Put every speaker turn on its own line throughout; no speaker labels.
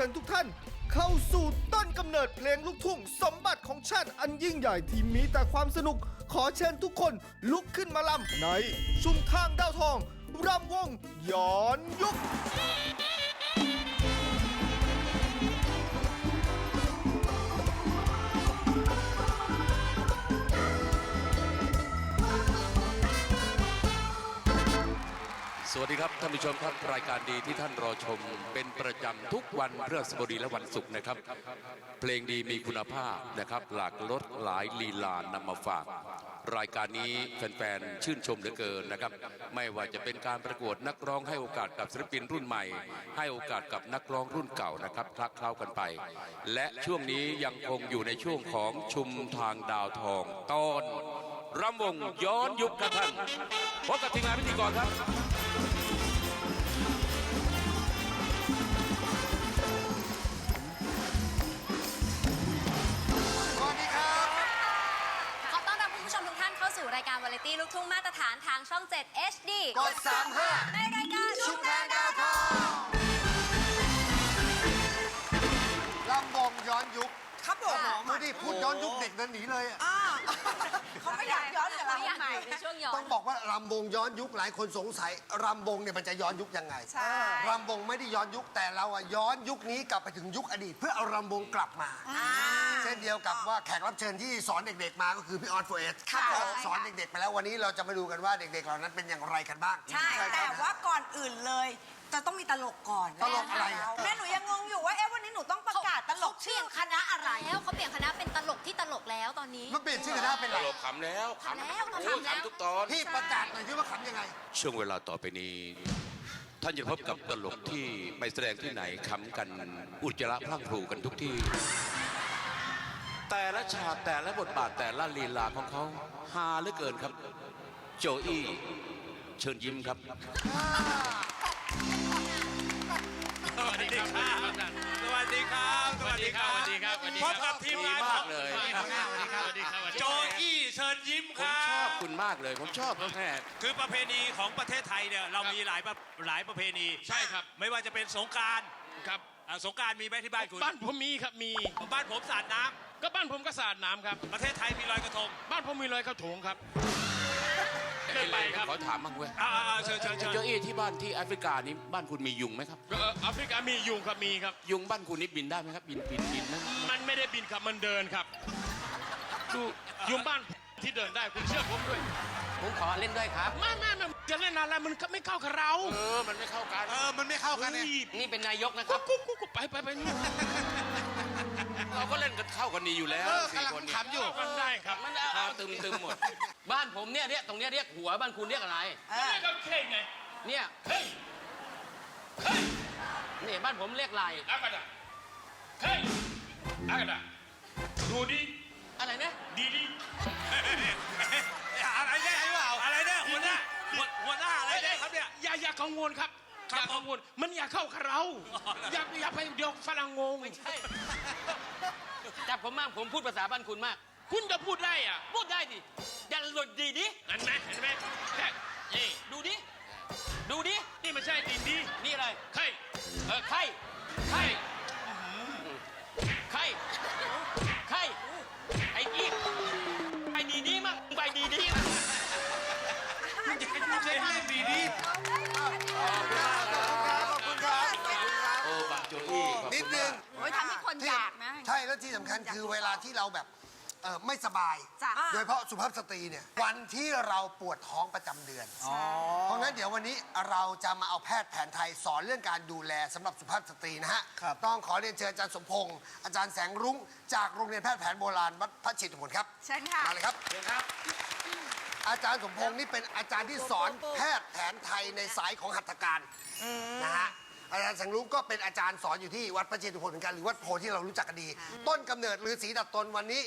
เชิญทุกท่าน เข้าสู่ต้นกำเนิดเพลงลูกทุ่ง สมบัติของชาติอันยิ่งใหญ่ที่มีแต่ความสนุก ขอเชิญทุกคนลุกขึ้นมาลำในชุมทางดาวทองรำวงย้อนยุค
ดีครับท่านผู้ชมครับรายการดีที่ท่านรอชมเป็นประจำทุกวันพฤหัสบดีและวันศุกร์นะครับ เพลงดีมีคุณภาพนะครับ หลากลดหลายลีลานำมาฝาก รายการนี้แฟนๆชื่นชมเหลือเกินนะครับ ไม่ว่าจะเป็นการประกวดนักร้องให้โอกาสกับศิลปินรุ่นใหม่ ให้โอกาสกับนักร้องรุ่นเก่านะครับคลักเคล้ากันไป และช่วงนี้ยังคงอยู่ในช่วงของชุมทางดาวทองตอนรำวงย้อนยุคครับท่านพบกับทีมงานพิธีกรครับ
ผู้ชมทุกท่านเข้าสู่รายการวาไรตี้ลูกทุ่งมาตรฐานทางช่อง 7 HD
กด 35
ในรายการ
ชุมทางดาวทองลำวงย้อนยุค
ครับผม
ดูดิพูดย้อนยุคเด็กนั้นหนีเลยอะ
อ่าเขาไม่อยากย้อนกับเรา
เราอยาก
ใหม่
อยู่ในช่วงย้อ
ต้อน งบอกว่ารำวงย้อนยุคหลายคนสงสัยรำวงเนี่ยมันจะย้อนยุคยังไง
ใช่
รำวงไม่ได้ย้อนยุคแต่เราอะย้อนยุคนี้กลับไปถึงยุคอดีต เพื่อเอารำวงกลับมา เช่นเดียวกับว่าแขกรับเชิญที่สอนเด็กๆมาก็คือพี่ออสโฟเอส
ครับผม
สอนเด็กๆไปแล้ววันนี้เราจะมาดูกันว่าเด็กๆเหล่านั้นเป็นอย่างไรกันบ้าง
ใช่ แต่ว่าก่อนอื่นเลย จะต้องมีตลกก่อน
ตลกอะไรอะ
แม่หนูยังงงอยู่ว่าเอ๊ะวันนี้หนูต้องประกาศตลกชื่อคณะอะไร
แล้วเขาเปลี่ยนคณะเป็นตลกที่ตลกแล้วตอนนี้
มันเปลี่ยนชื่อคณะเป็น
ต
อะไร
ลกขำแล้ว
ขำแล้ว
โอ้ย
ขำแล้ว
ขำทุกตอน
พี่ประกาศหน่อยที่ว่าขำยังไง
ช่วงเวลาต่อไปนี้ ท่านจะพบกับตลกที่ไม่แสดงที่ไหนขำกันอุจจาระพลั่งพลูกันทุกที่ แต่ละฉากแต่ละบทบาทแต่ละลีลาของเขาฮาเหลือเกินครับ โจอี้เชิญยิ้มครับ
สวัสดีครับ สวัสดีครับ สวัสดีครับสวัสดีครับพบกับทีมงาน
ดีมากเลย
สวัสดีครับสวัสดีครับสวัสดีครับโจอี้เชิญยิ้ม
ผ
ค
ม
รั
ชอบบคุณมากเลย ผมชอบแม่
คือประเพณีของประเทศไทยเนี่ยเรามีหลายประหลายประเพณี
ใช่ครับ
ไม่ว่าจะเป็นสงกราร
ครับ
สงกรารมีไหมที่บ้านคุณ
บ้านผมมีครับมี
บ้านผมสาดน้ำ
ก็บ้านผมก็สาดน้ำครับ
ประเทศไทยมีลอยกระทง
บ้านผมมีลอยกระทงครับ เดินไปครับ
ขอถามบ้างเว้ย
อ่าๆๆเชิญเชิญเชิญ
โจอี้ที่บ้านที่แอฟริกานี้บ้านคุณมียุงไหมครับ
ก็เอ่อแอฟริกามียุงครับมีครับ
ยุงบ้านคุณนี่บินได้ไหมครับ บินบินบินนะ
มันไม่ได้บินครับมันเดินครับดูยุงบ้านที่เดินได้คุณเชื่อผมด้วย
ผมขอเล่นด้วยครับ
ไม่ไม่ไม่จะเล่นอะไรมันก็ไม่เข้ากับเรา
เออ มันไม่เข้ากัน
เออ มันไม่เข้ากันเนี่ย
เฮ้ย
นี่เป็นนายกนะครับ
กุ๊กกุ๊กกุ๊กไปไปไปนี่
เราก็เล่นกันเข้ากันดีอยู่แล้วสี่คนเนี่ย
อยู่กันได้ครับ
มันเอา
หน้า
เอา
ตึมตึมหมด
บ้านผมเนี่ยเรียกตรงเนี้ยเรียกหัวบ้านคุณเรียกอะไร
เออ
นี่ก็เข่งไง
เนี่ย
เฮ้ยเฮ้ย
นี่บ้านผมเรียกไหล
อากาดะเฮ้ยอากาดะดูดิ
อะไรนะ
ดีดี
อะไรเนี่ยอะไรเนี่ยหัวหน้าหัวหัวหน้าอะไรเนี่ยครับเนี่ย
อย่าอย่ากังวลครับ
ครั
อบย่ากังวลมันอย่าเข้ากับเรา อย่าอย่าไปเดี๋ยวฝรั่งงง
จับผมมากผมพูดภาษาบ้านคุณมาก
คุณจะพูดได้อะ
พูดได้ดิอย่าหลุดดีดิ
เห็นไหมเห็นไหมแค่นี่
ดูดิ ดูดิ
นี่ไม่ใช่ดินดี
นี่อะไร
ใคร
เออไข่ไข่
ที่
สำคัญคือเวลาที่เราแบบเอ่อไม่สบาย
จ้ะ
โดยเฉพาะสุภาพสตรีเนี่ย วันที่เราปวดท้องประจำเดือน เพราะงั้นเดี๋ยววันนี้เราจะมาเอาแพทย์แผนไทยสอนเรื่องการดูแลสำหรับสุภาพสตรีนะฮะต้องขอเรียนเชิญอาจารย์สมพงศ์อาจารย์แสงรุ้ง จากโรงเรียนแพทย์แผนโบราณวัดพระชิตผลครับ
เชิญค่ะ
มาเลยครับอาจารย์สมพงศ์นี่เป็นอาจารย์ที่สอนแพทย์แผนไทยในสายของหัตถการนะฮะ อาจารย์แสงรุ้งก็เป็นอาจารย์สอนอยู่ที่วัดพระเชตุพนเหมือนกันหรือวัดโพธิ์ที่เรารู้จักกันดี ต้นกำเนิดฤาษีดัดตนวันนี้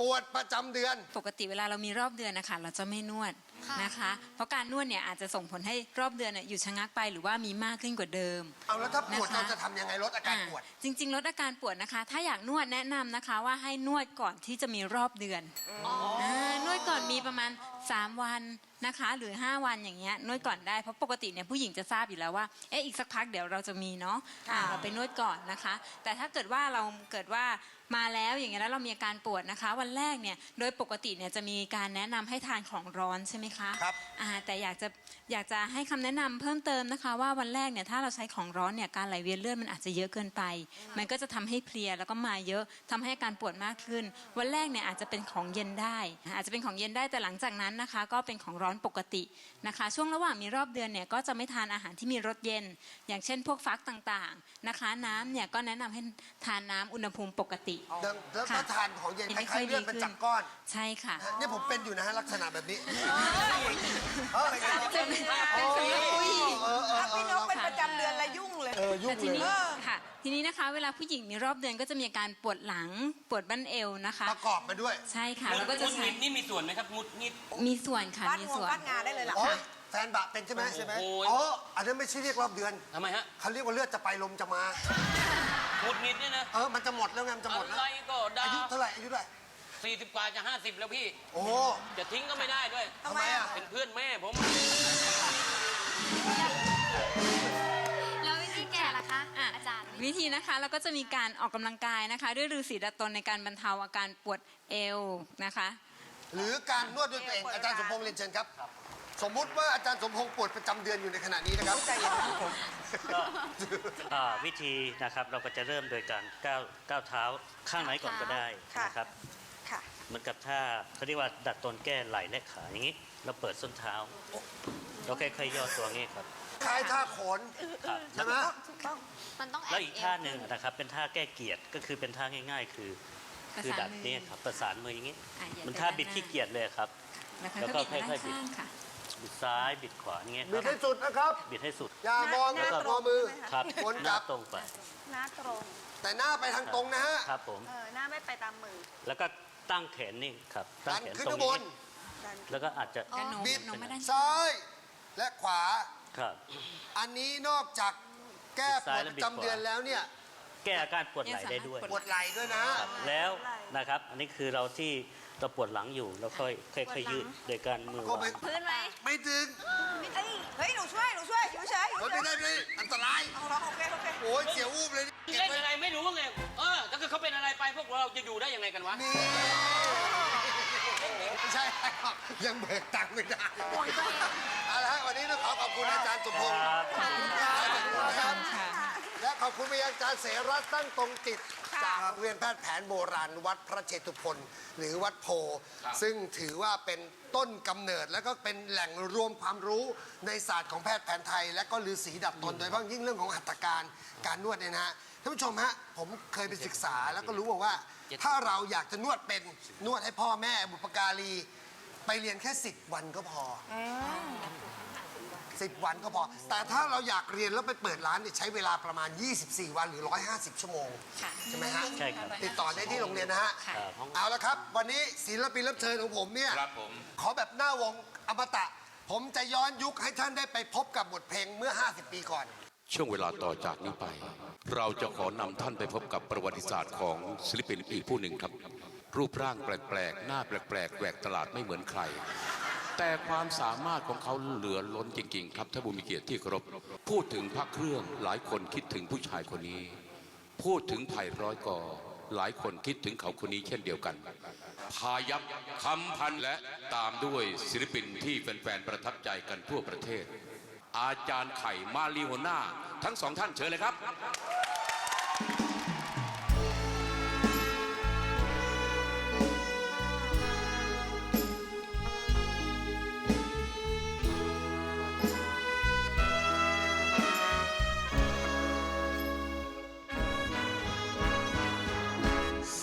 ปวดประจำเดือน
ปกติเวลาเรามีรอบเดือนนะคะเราจะไม่นวด
ค่ะ
นะคะ เพราะการนวดเนี่ยอาจจะส่งผลให้รอบเดือนเนี่ยหยุดชะงักไปหรือว่ามีมากขึ้นกว่าเดิม
เอาแล้วถ้าปวด
นะคะ
เราจะทำยังไงลดอาการปวด
อ่าจริง ๆ ลดอาการปวดนะคะ ถ้าอยากนวดแนะนำนะคะว่าให้นวดก่อนที่จะมีรอบเดือนานวดก่อนมีประมาณ 3 วัน นะคะ หรือ 5 วันอย่างเงี้ยนวดก่อนได้เพราะปกติเนี่ยผู้หญิงจะทราบอยู่แล้วว่าเอ๊ะอีกสักพักเดี๋ยวเราจะมีเนาะอ่าเราไปนวดก่อนนะคะ แต่ถ้าเกิดว่าเราเกิดว่ามาแล้วอย่างเงี้ยแล้วเรามีอาการปวดนะคะ วันแรกเนี่ยโดยปกติเนี่ยจะมีการแนะนำให้ทานของร้อนใช่ไหมคะ
ครับ
อ่าแต่อยากจะอยากจะให้คำแนะนำเพิ่มเติมนะคะ ว่าวันแรกเนี่ยถ้าเราใช้ของร้อนเนี่ยการไหลเวียนเลือดมันอาจจะเยอะเกินไป มันก็จะทำให้เพลียแล้วก็มาเยอะทำให้อาการปวดมากขึ้น วันแรกเนี่ยอาจจะเป็นของเย็นได้ อาจจะเป็นของเย็นได้แต่หลังจากนั้นนะคะ ก็เป็นของร้อนปกตินะคะ ช่วงระหว่างมีรอบเดือนเนี่ยก็จะไม่ทานอาหารที่มีรสเย็น อย่างเช่นพวกฟักต่างๆนะคะ น้ำเนี่ยก็แนะนำให้ทานน้ำอุณหภูมิปกติ
แล้วแล้ว
ค่ะ
ถ้าทานของเย็นค
ไม่ค่
ล้า
อยย
ๆเลือด
ดี
มัน
ขึ้น
จับก้อน
ใช่ค่ะ
เนี่ยผมเป็นอยู่นะฮะลักษณะแบบนี้เออ
เป็นเป็นเป็นผู้หญิง
เออเออ
ถ้า
เอ
พี่
อน
กเป็นประจำเดือนละยุ่ง เลย
เออยุ่ง
แต่ที
เลย
นี้ค่ะ ทีนี้นะคะ เวลาผู้หญิงมีรอบเดือนก็จะมีอาการปวดหลังปวดบั้นเอวนะคะ
ประกอบมาด้วย
ใช่ค่ะ
แล้
แล้วว
ก็
ก็
จะ
จะ
ใช้
ใช้
นี่มีส่วนไหมครับมุดงิด
มีส่วนค่ะ
บ้าน
มี
งวง
ส่วน
บ้านงาได้เลยเหรอ
อ๋อ
คะ
แฟนบะเป็นใช่ไหม
โอ้โห
ใช่ไหมอ๋ออันนั้นไม่ใช่เรียกรอบเดือน
ทำไมฮะ
เขาเรียกว่าเลือดจะไปลมจะมา
มุดงิดเนี่ยนะ
เออมันจะหมดแล้วไงมันจะหมด
อะ
แล้ว
ไรก็ได้
อายุเท่าไหร่อายุเท่าไหร่
สี่สิบกว่าจะห้าสิบแล้วพี่
โอ้
จะทิ้งก็ไม่ได้ด้วย
ทำไมอะ
เป็นเพื่อนแม่ผม
วิธี
นะคะเราก็จะมีการออกกำลังกายนะคะ ด้วยฤาษีดัดตนในการบรรเทาอาการปวดเอวนะคะ
หรือการนวดด้วยตัวเองอาจารย์สมพงษ์เรียนเชิญครับ สมมุติว่าอาจารย์สมพงษ์ปวดประจำเดือนอยู่ในขณะนี้นะครับ
ก็อ่าวิธีนะครับเราก็จะเริ่มโดยการก้าวก้าวเท้าข้างไหนก่อนก็ได้
ค่ะ
นะครับ
ค่ะ
เหมือนกับถ้าเขาเรียกว่าดัดตนแก้ไหล่และขาอย่างนี้ เราเปิดส้นเท้าเราค่อยๆย่อตัวงี้ครับ
คล้ายท่าโขน
ครับ
ใช่ไหม
มันต้องแอบ
แล้วอีก
เอว
ท่าหนึ่งนะครับเป็นท่าแก้เกียรติก็คือเป็นท่าง่าย ๆ คือ
ประ
คือ
สาน
ดัด
มือ
เนี่ยครับประสานมืออย่างนี้
อะอย่า
มัน
ไป
ท่า
ด้าน
บิด
หน้า
ขี้เกียจเลยครับ
นะคะ
แล้ว
ก็
ก็
บิดมา
ค่
ด้า
อยๆบิด
นข้างค่ะ
บิดซ้ายบิดขวาอย่างเงี้ยค
บิ
รั
ด
บ
ให้สุดนะครับ
บิดให้สุด
อย่ามอง
หน้า
กับ
ตรง
งอมือ
ใช่ไหมคะ
ครับ
วน
ห
กลั
น้า
บ
ตรงไป
หน้าตรง
แต่หน้าไปทางตรงนะฮะ
ครับผม
เออหน้าไม่ไปตามมือ
แล้วก็ตั้งแขนนิ่งครับตั้
ดั
ง
น
แขน
ขึ้น
ตรง
ข้างบ
นี้
น
ดัน
แล้วก็อาจจะ
กระโน้ม
บิด
โน้มมาด้าน
ซ้าย และขวา
ครับ
อันนี้นอกจากแก้ป
ซ้า
วยด
และ
ป
บิด
ระจำเดือน
ขวา
แล้วเนี่ย
แก้อาการปวดไหล่ได้ด้วย
ปวดไหล่ด้วยนะ
ครับแล้วนะครับ อันนี้คือเราที่เราปวดหลังอยู่แล้วค่อยค่อยๆยืดโดยการมือ
ก็
วาง
ไม่
พื้นไหม
ไม่ถึง
เอ้ยเฮ้ย หนูช่วย หนูช่วยอยู่เฉยอยู่
เฮ้ย
เฉ
ไม่
ย
ได้ไม่ได้อันตราย
เอาละโอเคโอเค
โอ้ยเสียวอูบเลยนี่เก็บ
เล่น
ไว้
อะไรไม่รู้ไง เออ ถ้าเกิดเขาเป็นอะไรไปพวกเราจะอยู่ได้ยังไงกันวะ
นี่ ไม่ใช่ครับยังเบิกตังค์ไม่ได้เอาละฮะวันนี้ต้องขอขอบคุณอาจารย์สมพงศ์
ครับ
ขอบคุณครับขอบคุณครับ
ค่ะ
และขอบคุณไปยังอาจารย์เสรัตน์ตั้งตรงจิต จากโรงเรียนแพทย์แผนโบราณวัดพระเชตุพนหรือวัดโพ ซึ่งถือว่าเป็นต้นกำเนิดและก็เป็นแหล่งรวมความรู้ในศาสตร์ของแพทย์แผนไทย และก็ฤาษีดับตนโดยเฉพาะยิ่งเรื่องของหัตถการการนวดเนี่ยนะฮะท่านผู้ชมฮะผมเคยไปศึกษาแล้วก็รู้มาว่า ถ้าเราอยากจะนวดเป็นนวดให้พ่อแม่บุปการี ไปเรียนแค่ 10 วันก็พออ10 วันก็พอ แต่ถ้าเราอยากเรียนแล้วไปเปิดร้านเนี่ยใช้เวลาประมาณ 24 วันหรือ 150 ชั่วโมง
ค่ะ
ใช่ไหมฮะ
ใช่ครับ
ติดต่อได้ที่โรงเรียนนะฮะ
ค่ะ
เอาละครับ วันนี้ศิลปินรับเชิญของผมเนี่ย
ครับผม
ขอแบบหน้าวงอมตะ ผมจะย้อนยุคให้ท่านได้ไปพบกับบทเพลงเมื่อ 50 ปีก่อน
ช่วงเวลาต่อจากนี้ไป เราจะขอนำท่านไปพบกับประวัติศาสตร์ของศิลปินอีกผู้หนึ่งครับ รูปร่างแปลกๆ หน้าแปลกๆแหวกตลาดไม่เหมือนใคร แต่ความสามารถของเขาเหลือล้นจริงๆ ครับท่านผู้มีเกียรติที่เคารพพูดถึงพระเครื่องหลายคนคิดถึงผู้ชายคนนี้ พูดถึงไผ่ร้อยกอหลายคนคิดถึงเขาคนนี้เช่นเดียวกัน พายัพคำพันและตามด้วยศิลปินที่แฟนๆประทับใจกันทั่วประเทศ อาจารย์ไข่มาลีโฮน่าทั้งสองท่านเชิญเลยครับ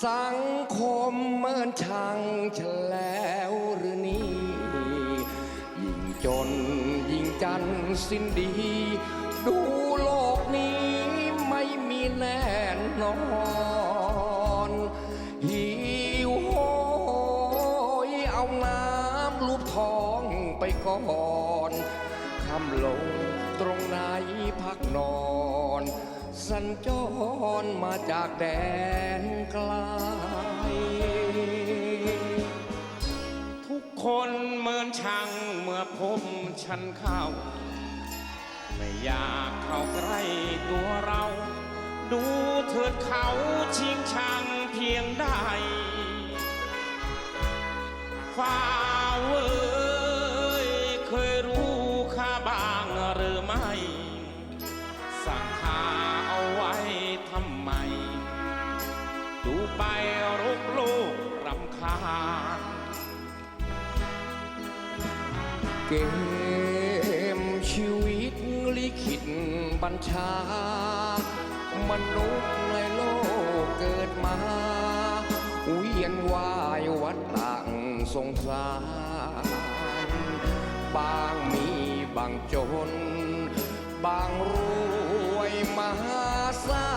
สังคมเมินช่างฉแล้ว จันทร์สิ้นดี ดูโลกนี้ไม่มีแน่นอนหิวโหยเอาน้ำลูบท้องไปก่อนคำลงตรงไหนพักนอน สัญจรมาจากแดนไกล
ทุกคน เหมือนช่างเมื่อผมฉันเข้า ไม่อยากเข้าใกล้ตัวเรา ดูเถิดเขาชิงชังเพียงใดฟ้าเว้ยเคยรู้ค่าบ้างหรือไม่ สั่งคาเอาไว้ทำไม ดูไปรุกโลกรำคาญ
เกมชีวิตลิขิตบัญชา มนุษย์ในโลกเกิดมา เวียนว่ายวัฏต่างสงสารบางมีบางจน บางรวยมหาศา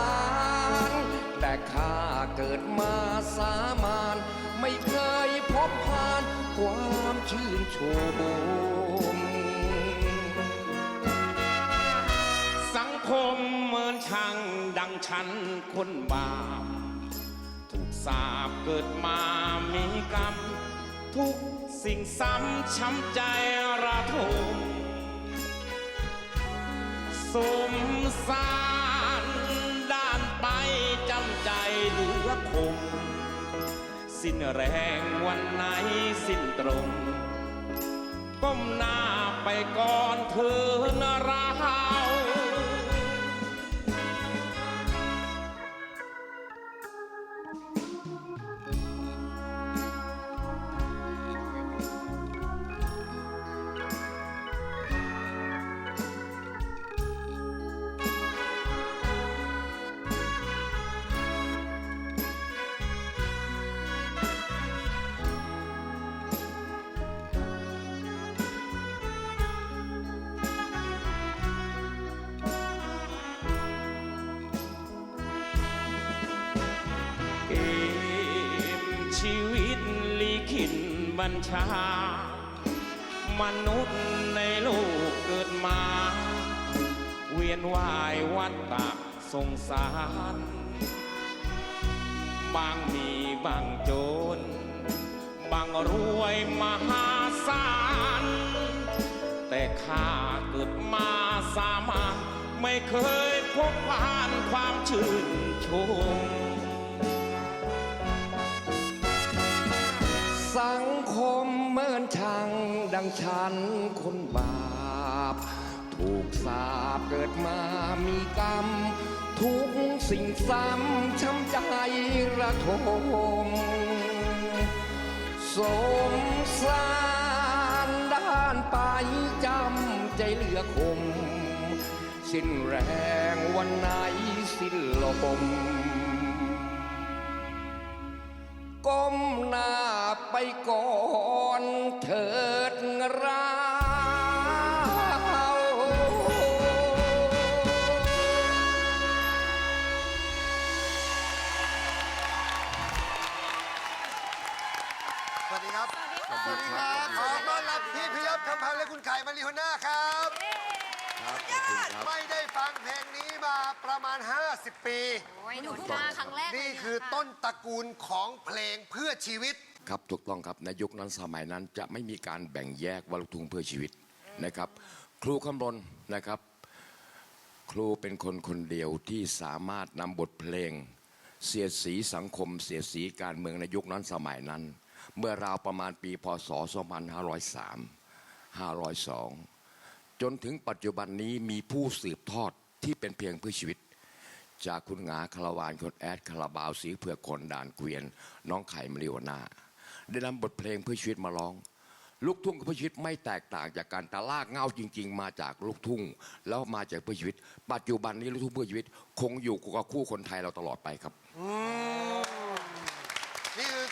ลแต่ข้าเกิดมาสามานไม่เคยพบผ่าน ความชื่นชม
สังคมเหมือนช่างดังฉันคนบาปถูกสาบเกิดมามีกรรม ทุกสิ่งซ้ำช้ำใจระทมสมสาร สิ้นแรงวันไหนสิ้นตรง ก้มหน้าไปก่อนเธอนราว บัญชา มนุษย์ในโลกเกิดมา เวียนว่ายวัฏฏะสงสาร บางมีบางจนบางรวยมหาศาล แต่ข้าเกิดมาสามารถไม่เคยพบผ่านความชื่นชม
ช่างดังฉันคนบาป ถูกสาปเกิดมามีกรรม ทุกสิ่งซ้ำช้ำใจระทมสมสารด้านไปจำใจเหลือคม สิ้นแรงวันไหนสิ้นลมก้มหน้าไปก่อน เถิดเรา
สวัสดีครับ สวัสดีครับ ขอต้อนรับพี่พยศคำพันธ์และคุณไข่มาริโฮน่าครับ ไม่ได้ฟังเพลงนี้มาประมาณ 50 ปี
โอ้ยหนูเพิ่งมาครั้งแรกเลย
นี่
เย
คือ
ค่ะ
ต้นตระกูลของเพลงเพื่อชีวิต
ครับถูกต้องครับในยุคนั้นสมัยนั้นจะไม่มีการแบ่งแยกว่าลูกทุ่งเพื่อชีวิตนะครับ ครูคำรณนะครับ ครูเป็นคนคนเดียวที่สามารถนำบทเพลง เสียดสีสังคม เสียดสีการเมืองในยุคนั้นสมัยนั้น เมื่อราวประมาณปีพศ 2503 502 จนถึงปัจจุบันนี้มีผู้สืบทอดที่เป็นเพียงเพื่อชีวิตจากคุณงาคาราวานคนแอดคาราบาวสีเผือกคนด่านเกวียน น้องไข่มริโอนา ได้นำบทเพลงเพื่อชีวิตมาร้อง ลูกทุ่งกับเพื่อชีวิตไม่แตกต่างจากการตลากเงาจริง ๆ มาจากลูกทุ่ง แล้วมาจากเพื่อชีวิต ปัจจุบันนี้ลูกทุ่งเพื่อชีวิต คงอยู่กับคู่คนไทยเราตลอดไปครับ
นี่คือ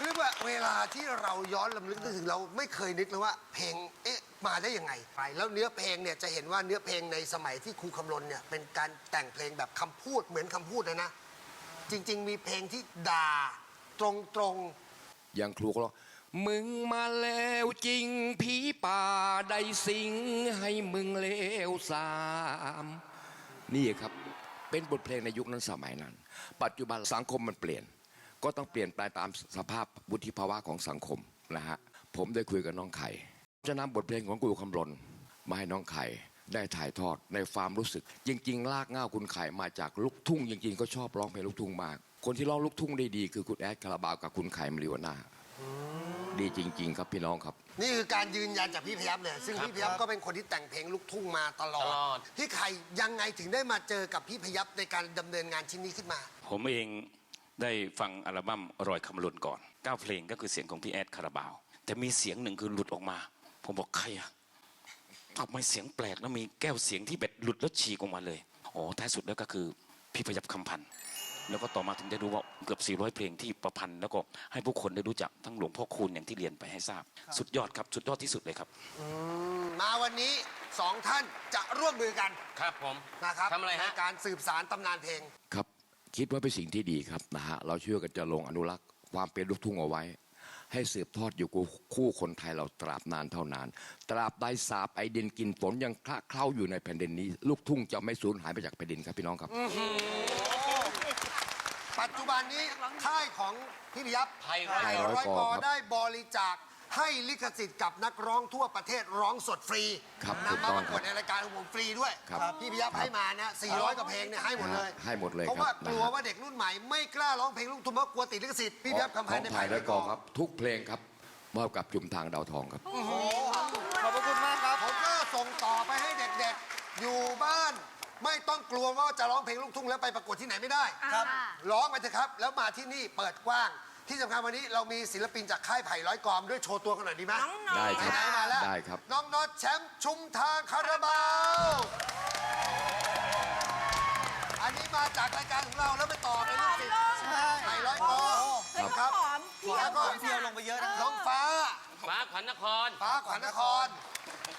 เรียกว่าเวลาที่เราย้อนลำลึกนึกถึงเราไม่เคยนึกเลยว่าเพลงเอ๊ะมาได้ยังไงไปแล้วเนื้อเพลงเนี่ยจะเห็นว่าเนื้อเพลงในสมัยที่ครูคำรณเนี่ยเป็นการแต่งเพลงแบบคำพูดเหมือนคำพูดเลยนะ จริง ๆ มีเพลงที่ด่าตรง
อย่างครูก็ร้องมึงมาแล้วจริงผีป่าได้สิงให้มึงเลวสามนี่ครับเป็นบทเพลงในยุคนั้นสมัยนั้น ปัจจุบันสังคมมันเปลี่ยน ก็ต้องเปลี่ยนไปตามสภาพวุฒิภาวะของสังคมนะฮะผมได้คุยกับน้องไข่จะนำบทเพลงของกูคำรณมาให้น้องไข่ได้ถ่ายทอดในความรู้สึก จริง ๆ ลากเงาคุณไข่มาจากลูกทุ่ง จริง ๆ ก็ชอบร้องเพลงลูกทุ่งมาก คนที่ร้องลูกทุ่งได้ดีคือคุณแอดคาราบาวกับคุณไข่มริวนาดีจริง ๆ ครับพี่น้องครับ
นี่คือการยืนยันจากพี่พยับเลยซึ่งพี่พยับก็เป็นคนที่แต่งเพลงลูกทุ่งมาตลอด
ตลอด
พี่ไข่ยังไงถึงได้มาเจอกับพี่พยับในการดำเนินงานชิ้นนี้ขึ้นมา
ผมเองได้ฟังอัลบั้มรอยคำลุนก่อนเก้าเพลงก็คือเสียงของพี่แอดคาราบาว แต่มีเสียงหนึ่งคือหลุดออกมา ผมบอกใครอะทำไมเสียงแปลกแล้วมีแก้วเสียงที่แบบหลุดแล้วฉีกออกมาเลย อ๋อท้ายสุดแล้วก็คือพี่พยับคำพันธ์ แล้วก็ต่อมาถึงได้รู้ว่าเกือบ 400 เพลงที่ประพันธ์แล้วก็ให้ผู้คนได้รู้จักทั้งหลวงพ่อคูณอย่างที่เรียนไปให้ทราบ สุดยอดครับ สุดยอดที่สุดเลยครับ
มาวันนี้สองท่านจะร่วมมือกัน
ครับผม
นะครับ
ทำอะไรฮะ
ในการสืบสารตำนานเพลง
ครับ คิดว่าเป็นสิ่งที่ดีครับนะฮะเราเชื่อกันจะลงอนุรักษ์ความเป็นลูกทุ่งเอาไว้ ให้สืบทอดอยู่กับคู่คนไทยเราตราบนานเท่านาน ตราบใดสาบไอดินกินฝนยังคละเคล้าอยู่ในแผ่นดินนี้ ลูกทุ่งจะไม่สูญหายไปจากแผ่นดินครับพี่น้องครับ
ปัจจุบันนี้ค่ายของพี่พยับ
ไพร้อย
ไพร้อย
ก
ก
อ
อ
ครับ
ได้บริจาคให้ลิขสิทธิ์กับนักร้องทั่วประเทศร้องสดฟรี
ครับถูก
นำมา
ต้อง
ประกวดในรายการของผมฟรีด้วย
ครับ
พี่พยับให้มานะ400กว่าเพลงเนี่ยให้หมดเลย
ให้หมดเลย
เพราะ
ครับ
ว่ากลัว
นะฮะ
ว่าเด็กรุ่นใหม่ไม่กล้าร้องเพลงลูกทุ่งเพราะกลัวติดลิขสิทธิ์พี่พยับคำ
ข
พั
อนง
ธ์ใน
ไทยและกอครับ ทุกเพลงครับมอบกับจุมทางดาวทองครับ
ขอบพระคุณมากครับ ผมก็ส่งต่อไปให้เด็กๆ อยู่บ้าน ไม่ต้องกลัวว่าจะร้องเพลงลูกทุ่งแล้วไปประกวดที่ไหนไม่ได้
ครับ
ร้องไปเถอะครับ แล้วมาที่นี่เปิดกว้าง ที่สำคัญวันนี้เรามีศิลปินจากค่ายไผ่ร้อยกอมด้วยโชว์ตัวกันหน่อยดีไหม
น้องๆ
ได้ครับ
ไหนๆมาแล้ว
ได้ครับ
น้องน็อตแชมป์ชุมทางคาราบาวอันนี้มาจากรายการของเราแล้วไปต่อเป็นลูกศิษย์ไผ่ร้อยกอมครับ
หอมเพียว
แล้วก็ เพียวลงไปเยอะนะ น้องฟ้า
ฟ้าขวัญนคร
ฟ้าขวัญนคร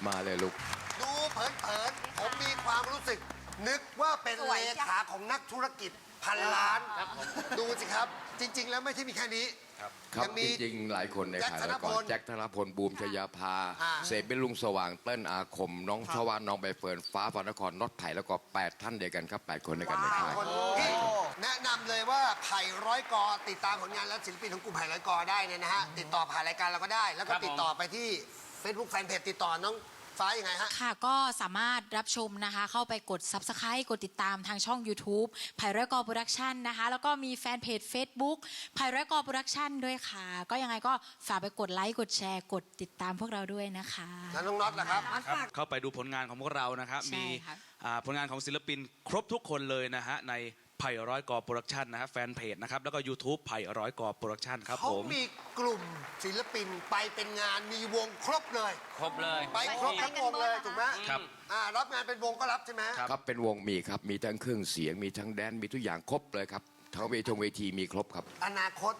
มาเลยลูก
ดูเผินๆผมมีความรู้สึก นึกว่าเป็น
สวย
เล
จัง
ขาของนักธุรกิจพันล้าน
ครับผม
ดูสิครับ จริง ๆ แล้วไม่ใช่มีแค่นี้
ครับ
ยังมี
จริงๆ หลายคนใน
แจ็ค
ขาย
ธน
แล้ว
พ
ก่อ
ล
นแจ็คธนพลบูมชยาภา
อ่า
เสพเป็นลุงสว่างเต้นอาคม น้องชวานน้องใบเฟิร์นฟ้าฝานครน็อตไผ่แล้วก็ 8 ท่านเดียวกันครับ 8 คนในกันในค่าย
คนที่แนะนำเลยว่าไผ่ร้อยกอติดตามผลงานและศิลปินของกลุ่มไผ่ร้อยกอได้เนี่ยนะฮะติดต่อผ่านรายการเราก็ได้ แล้วก็
ครับผม
ติดต่อไปที่ Facebook Fanpage ติดต่อน้อง ฟ้ายังไงฮะ
ค่ะก็สามารถรับชมนะคะ เข้าไปกด Subscribe กดติดตามทางช่อง YouTube ไผ่ร้อยกอโปรดักชันนะคะ แล้วก็มีแฟนเพจ Facebook ไผ่ร้อยกอโปรดักชันด้วยค่ะ ก็ยังไงก็ฝากไปกดไลค์กดแชร์ กดติดตามพวกเราด้วยนะคะ
แล้วน้องน็อตล่ะครับ
เข้าไปดูผลงานของพวกเรานะครับ
ใช่
มี
ครับ
อ่าผลงานของศิลปินครบทุกคนเลยนะฮะใน ไผ่ร้อยกอโปรดักชันนะฮะแฟนเพจนะครับ แล้วก็ YouTube ไผ่ร้อยกอโปรดักชันครับ
เขา
ผม
มีกลุ่มศิลปินไปเป็นงานมีวงครบเลย
ครบเลย
ไปครบทั้งวงเลยถูกไหม
ครับ
อ่ารับงานเป็นวงก็รับใช่ไหม
ครับ
ครับเป็นวงมีครับ มีทั้งเครื่องเสียง มีทั้งแดนซ์มีทุกอย่างครบเลยครับทั้งเวทงเวทีมีครบครับ
อนาคต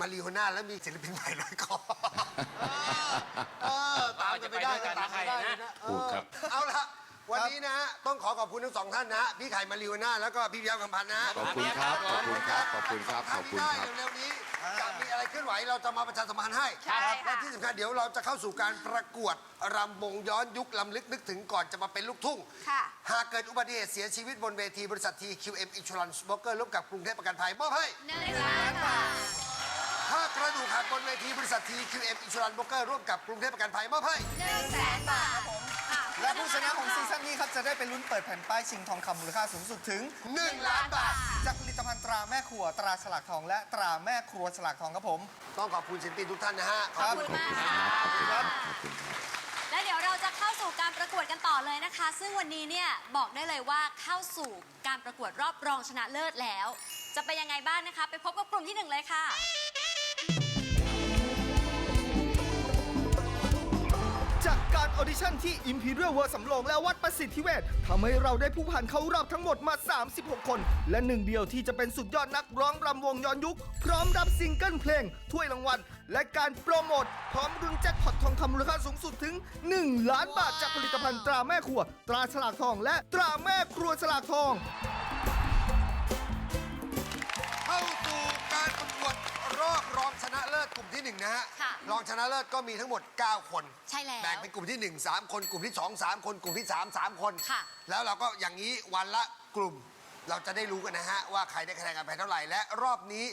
มาริโอน่าแล้วมีศิลปินใหม่ร้อยคอเออตามกันไปได้
จะไปด้วยกันนะ
ตามกันได้
ใครนะ
นะเอ
ถู
อก
ครับ
เอาละ วันนี้นะฮะต้องขอขอบคุณทั้งสองท่านนะฮะพี่ไข่มาริโอน่าแล้วก็พี่เพียวคำพันธ์นะ
ขอบคุณครับ ขอบคุณครับ ขอบคุณครับ ขอบคุณ
ถ้า
ครับ
ได้เร็วๆนี้จะมีอะไรเคลื่อนไหวเราจะมาประชาสัมพันธ์ให้
ใช่ค่ะ
และที่สำคัญเดี๋ยวเราจะเข้าสู่การประกวดรำวงย้อนยุคลำลึกนึกถึงก่อนจะมาเป็นลูกทุ่ง
ค่ะ
หากเกิดอุบัติเหตุเสียชีวิตบนเวทีบริษัท TQM Insurance Broker ร่วมกับกรุงเทพประกันภัยมอบให้
หนึ่งล้านบาท
ถ้ากระดูกหักบนเวทีบริษัท TQM Insurance Broker ร่วมกับกรุงเทพประกันภัยมอบให้
หนึ่งแสน
นนี้ครับ จะได้เป็นลุ้นเปิดแผ่นป้ายชิงทองคำมูลค่าสูงสุดถึง
1 ล้านบาท
จากผลิตภัณฑ์ตราแม่ครัวตราฉลากทองและตราแม่ครัวฉลากทองครับผม
ต้องขอบคุณศิลปินทุกท่านนะฮะ
ขอบคุณมากค่ะ
ขอบคุณครับขอบคุณครับ
และเดี๋ยวเราจะเข้าสู่การประกวดกันต่อเลยนะคะ ซึ่งวันนี้เนี่ยบอกได้เลยว่าเข้าสู่การประกวดรอบรองชนะเลิศแล้ว จะเป็นยังไงบ้างนะคะ ไปพบกับกลุ่มที่หนึ่งเลยค่ะ
ออดิชั่นที่ Imperial World สำโรงและวัดประสิทธิเวชทำให้เราได้ผู้ผ่านเข้ารอบทั้งหมดมา 36 คน และหนึ่งเดียวที่จะเป็นสุดยอดนักร้องรำวงย้อนยุค พร้อมรับซิงเกิลเพลง ถ้วยรางวัล และการโปรโมท พร้อมรุนแจ็คพอตทองคำมูลค่าสูงสุดถึง 1 ล้านบาทจากผลิตภัณฑ์ตราแม่ครัว ตราฉลากทองและตราแม่ครัวฉลากทอง
ลิศกลุ่มที่หนึ่งนะฮะ
ค่ะ
รองชนะเลิศก็มีทั้งหมด 9 คน
ใช่แล้ว
แบ่งเป็นกลุ่มที่1 3คนกลุ่มที่2 3คนกลุ่มที่3 3คน
ค่ะ
แล้วเราก็อย่างนี้วันละกลุ่ม เราจะได้รู้กันนะฮะ ว่าใครได้คะแนนกันไปเท่าไหร่ และรอบนี้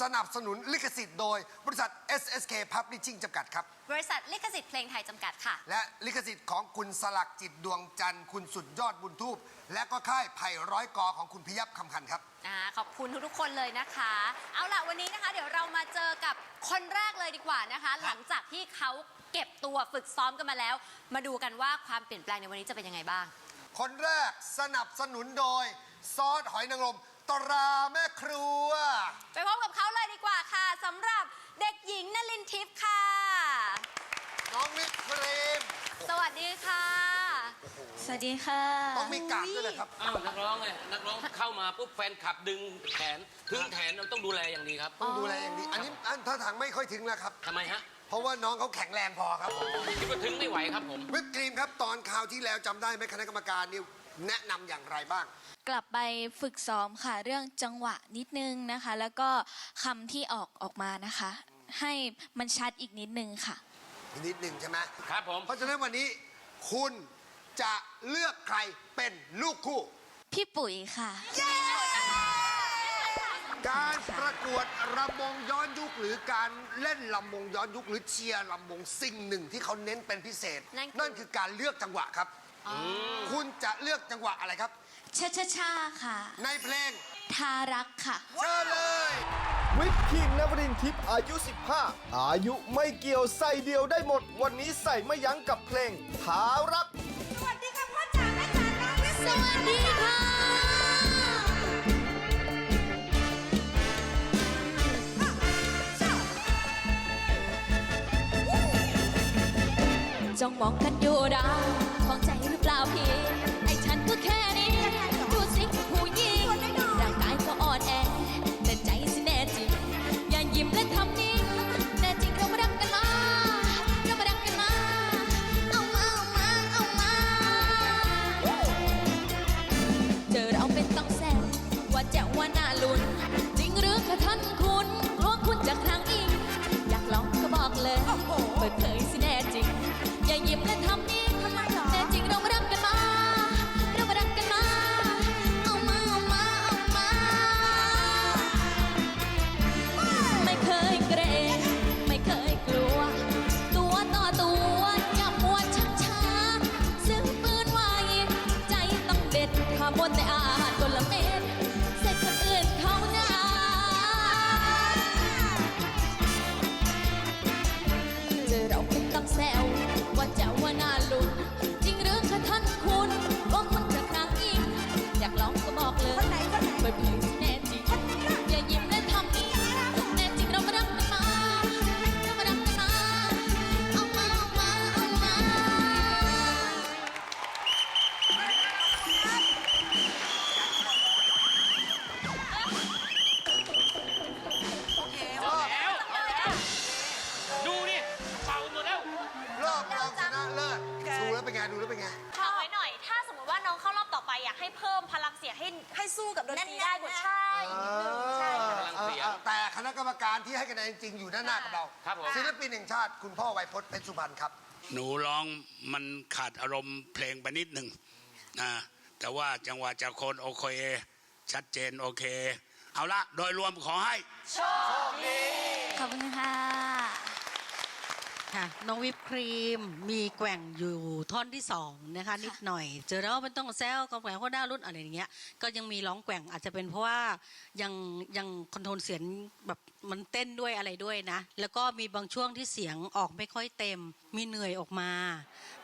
สนับสนุนลิขสิทธิ์โดย บริษัท SSK Publishing จำกัดครับ
บริษัทลิขสิทธิ์เพลงไทยจำกัดค่ะ
และลิขสิทธิ์ของคุณสลักจิตดวงจันทร์คุณสุดยอดบุญทูปและก็ค่ายไผ่ร้อยกอของคุณพยับคำคันครับ
อ่าขอบคุณทุกๆคนเลยนะคะ เอาล่ะวันนี้นะคะ เดี๋ยวเรามาเจอกับคนแรกเลยดีกว่านะคะ หลังจากที่เขาเก็บตัวฝึกซ้อมกันมาแล้ว มาดูกันว่าความเปลี่ยนแปลงในวันนี้จะเป็นยังไงบ้าง
คนแรกสนับสนุนโดย ซอสหอยนางรมตราแม่ครัว
ไปพบกับเขาเลยดีกว่าค่ะสำหรับเด็กหญิงนลินทิพย์ค่ะ
น้องมิตรครีม
สวัสดีค่ะ
สวัสดีค่ะ
ต้องมีกาดด้วยนะครับ
อ้าวนักร้องไงนักร้องเข้ามาปุ๊บแฟนคลับดึงแขนถึงแขนเราต้องดูแลอย่างดีครับ
ต้องดูแลอย่างดี อันนี้อันท่าทางไม่ค่อยถึงแล้วครับ
ทำไมฮะ
เพราะว่าน้องเขาแข็งแรงพอครับ
คิดว่าถึงไม่ไหวครับผม
วิปครีมครับตอนคราวที่แล้วจำได้ไหมคณะกรรมการนี่แนะนำอย่างไรบ้าง
กลับไปฝึกซ้อมค่ะ เรื่องจังหวะนิดนึงนะคะ แล้วก็คำที่ออกออกมานะคะ ให้มันชัดอีกนิดนึงค่ะ
นิดหนึ่งใช่ไหม
ครับผม
เพราะฉะนั้นวันนี้ คุณจะเลือกใครเป็นลูกคู่
พี่ปุ๋ยค่ะ
การประกวดรำวงย้อนยุค หรือการเล่นลำวงย้อนยุค หรือเชียร์ลำวงสิ่งหนึ่งที่เขาเน้นเป็นพิเศษ
นั่นคือ
นั่นคือการเลือกจังหวะครับ คุณจะเลือกจังหวะอะไรครับ
ชาชาชาค่ะ
ในเพลง
ทารักค่ะ
เชิญเลย
วิปครีมนวรินทร์ทิพย์อายุ 15 อายุไม่เกี่ยวใส่เดียวได้หมด วันนี้ใส่ไม่ยั้งกับเพลงทารัก
สวัสดีค่ะพ่อจ๋าแม่จ๋าน้องวิ
สวัสดีค่ะ จ้องมองกันอยู่ดาว ปินแห่งชาติ คุณ
พ่อ
ไวยพจน์เพชรสุพรรณครับ
หนูร้องมันขาดอารมณ์เพลงไปนิดหนึ่งนะแต่ว่าจังหวะจากคนโอเคชัดเจนโอเค เอาละโดยรวมขอให้
ขอบคุณค่ะ
ค่ะน้องวิปครีมมีแกว่งอยู่ท่อนที่สองนะคะนิดหน่อย เจอแล้วมันต้องแซวกับแกว่งข้อหน้ารุ่นอะไรอย่างเงี้ยก็ยังมีร้องแกว่งอาจจะเป็นเพราะว่ายังยังคอนโทรลเสียงแบบมันเต้นด้วยอะไรด้วยนะ แล้วก็มีบางช่วงที่เสียงออกไม่ค่อยเต็ม มีเหนื่อยออกมา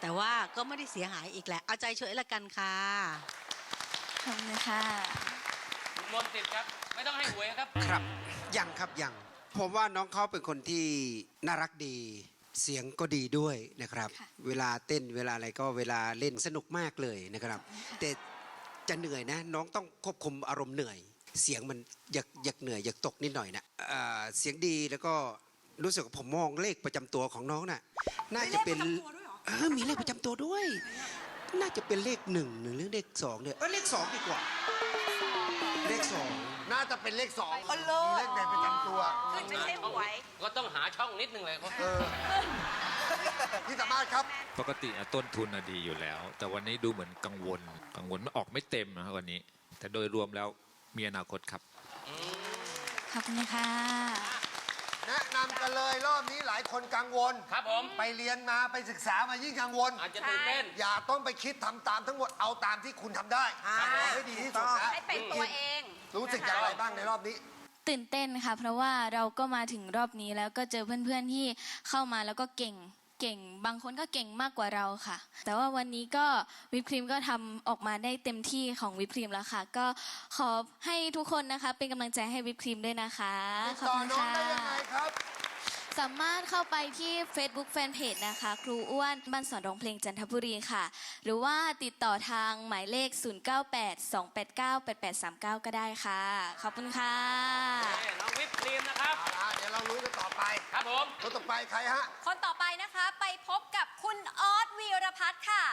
แต่ว่าก็ไม่ได้เสียหายอีกแหละ เอาใจช่วยละกันค่ะ
ขอบคุณค่ะ
มนต์ติดครับ ไม่ต้องให้หวยครับ
ครับยังครับยังผมว่าน้องเขาเป็นคนที่น่ารักดี เสียงก็ดีด้วยนะครับ
ค่ะ
เวลาเต้นเวลาอะไรก็เวลาเล่นสนุกมากเลยนะครับ แต่จะเหนื่อยนะ น้องต้องควบคุมอารมณ์เหนื่อย เสียงมันอยากอยากเหนื่อยอยากตกนิดหน่อยนะอ่าเสียงดีแล้วก็รู้สึกว่าผมมองเลขประจำตัวของน้องน่ะน่าจะเป็นเออมีเลขประจำตัวด้วย น่าจะเป็นเลขหนึ่งหรือเลขสองเนี่ยเออเลขสองดีกว่า
เลขสอง น่าจะเป็นเลขสอง
อ๋อเหรอ
มีเลขเด่นประจำตัว
ขึ้นไม่ใช่หวย ก็ต้องหาช่องนิดนึงเลย
เออ พี่สามารถครับ
ปกติอะต้นทุนอะดีอยู่แล้ว แต่วันนี้ดูเหมือนกังวล กังวลไม่ออกไม่เต็มนะครับวันนี้ แต่โดยรวมแล้วมีอนาคตครับ
ขอบคุณค่ะ
แนะนำกันเลยรอบนี้หลายคนกังวล
ครับผม
ไปเรียนมาไปศึกษามายิ่งกังวล
อาจจะตื่นเต้น
อย่าต้องไปคิดทำตามทั้งหมดเอาตามที่คุณทำได้ทำให้ดีที่สุดนะ
ให้เป็นตัวเอง
รู้สึกอย่างไรบ้างในรอบนี้
ตื่นเต้นค่ะ เพราะว่าเราก็มาถึงรอบนี้แล้วก็เจอเพื่อนๆที่เข้ามาแล้วก็เก่งเก่ง บางคนก็เก่งมากกว่าเราค่ะ แต่ว่าวันนี้ก็วิปครีมก็ทำออกมาได้เต็มที่ของวิปครีมแล้วค่ะ ก็ขอให้ทุกคนนะคะ เป็นกำลังใจให้วิปครีมด้วยนะคะ
ติด
ขอบ
ต่อ
คุณ
น้อง
ค่ะ
ได้ยังไงครับ
สามารถเข้าไปที่ Facebook Fanpage นะคะ ครูอ้วนบ้านสอนร้องเพลงจันทบุรีค่ะ หรือว่าติดต่อทางหมายเลข 0982898839 ก็ได้ค่ะ ขอบคุณค่ะ
น้องวิปครีมนะครับ
เอาละเดี๋ยวเรารู้กันต่อไป
ครับผม
คนต่อไปใครฮะ
คนต่อไปนะคะไปพบกับคุณออสวีรพัฒน์ค่ะ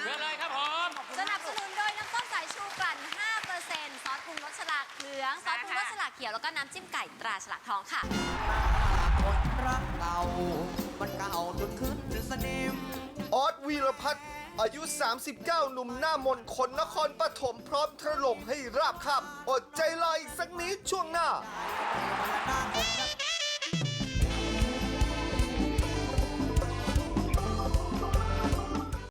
เชิญเลยครับผม
สนับสนุนโดยน้ำส้มสายชูกลั่น 5%ซอสปรุงรสฉลากเหลือง ซอสปรุงรสฉลากเขียว แล้วก็น้ำจิ้มไก่ตราฉลากทองค่ะ
คนรัก เก่า มันเก่าจนขึ้นสนิม
ออสวีรพัฒน์อายุ 39 หนุ่มหน้ามนคนนครปฐมพร้อมถล่มให้ราบคาบอดใจรออีกสักนิดช่วงหน้า
หน้าอก